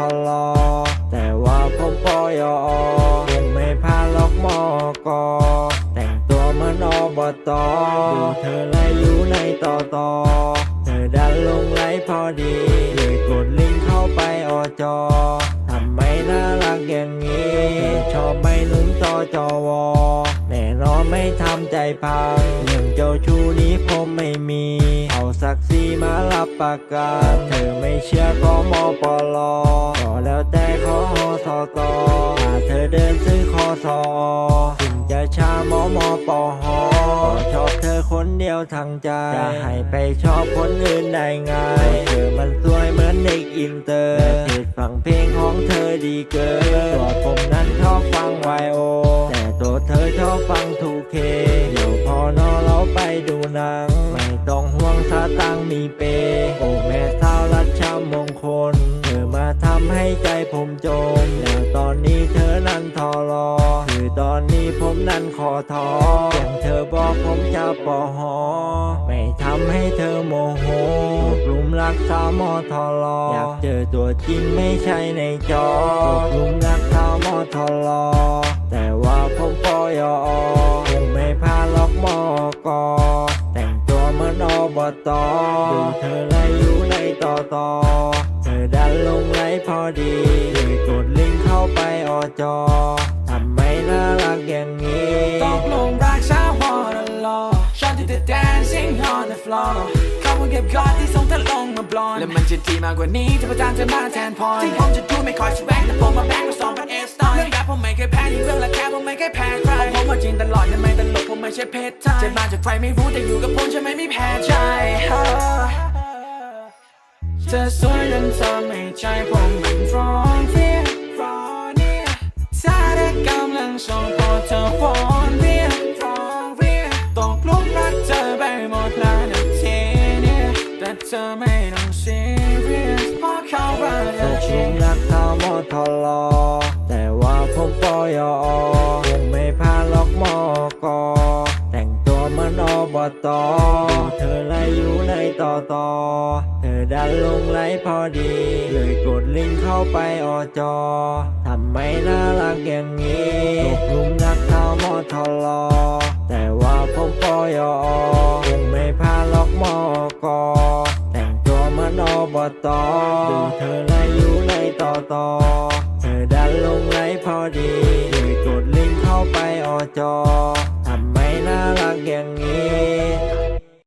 ทลอ แต่ว่าผมปอยอคงไม่พาล็อกมอกอแต่งตัวเหมือนอบตดูเธอไล่อยู่ในต่อต่อเธอดันลงไหลพอดีเลยกดลิงก์เข้าไปอจอทำไมน่ารักอย่างนี้ ชอบไม่หนุ่มต่อจอวอแน่นอนไม่ทำใจพังเรื่องเจ้าชู้นี้ผมไม่มี เอาศักดิ์ศรีมารับประกันเธอไม่ กถ้าเธอเดินซื้อคอสอถึงจะช้ามอมอปอหอชอบเธอคนเดียวทางใจ จะให้ไปชอบคนอื่นได้ไงเธอมันสวยเหมือนเด็กอินเตอร์และเพจฟังเพลงของเธอดีเกินตัวผมนั้นชอบฟังไวโอ แต่ตัวเธอชอบฟังทูเคเดี๋ยวพอนอเราไปดูหนัง ไม่ต้องห่วงสาตังมีเปโตอนนี้เธอนั้นทอรอคือตอนนี้ผมนั้นขอทออย่างเธอบอกผมจะปอหอ ไม่ทำให้เธอโมโหกลุมรักสาวมอทอรออยากเจอตัวจริงไม่ใช่ในจอกลุมรักสาวมอทอรอแต่ว่าผมปอยอคงไม่พาล็อกมอกอแต่งตัวเหมือนอบตดูเธอไล่อยู่ในต่อต่อ อดันลงไหลพอดีเลยกดลิงก์เข้าไปอจอทำไมน่ารักอย่างนี้ตกลงรักสาววอลลอชอบที่เธอ dancing on the floor เขาคงเก็บกอดที่ส่งเธอลงมาบลอนและมันจะดีมากกว่านี้ถ้าประจานเธอมาแทนพอยถึงผมจะดูไม่ค่อยสแวงแต่ผมมาแบงก์มาสองพันเอสตอนเรื่องแบบผมไม่เคยแพ้ยิ่งเรื่องละแค่ผมไม่เคยแพ้ใครผมมาจริงตลอดนั่นไม่ตลกผมไม่ใช่เพชรไทยจะมาจากใครไม่รู้แต่อยู่กับผมจะไม่มีแพ้ใจเธอสวยจนทำให้ใจผมมันร้อนเรียร้อนเนี่ยถ้าได้กำลังส่งพอเธอวอนเรียร้อนเรียตกลุมรักเธอไปหมดแล้วนาทีเนี่ยแต่เธอไม่ต้องซีเรียสเพราะเขาว่าตเธอกหจริลุงมรักเท่ามอทอลอแต่ว่าผมปอยอคงไม่พาล็อกมอกอแต่งตัวมือนอบตดู เธอดันลงไหลพอดี เลยกดลิงก์เข้าไปอจอทำไมน่ารักอย่างนี้ตกหลุมรักเท่ามอทอลอแต่ว่าผมปอยอคงไม่พาล็อกมอกอแต่งตัวมือนอบตดูเธอไลอยู่ในต่อต่อเธอดันลงไหลพอดีเลยกดลิงก์เข้าไปอจอทำไมน่ารักอ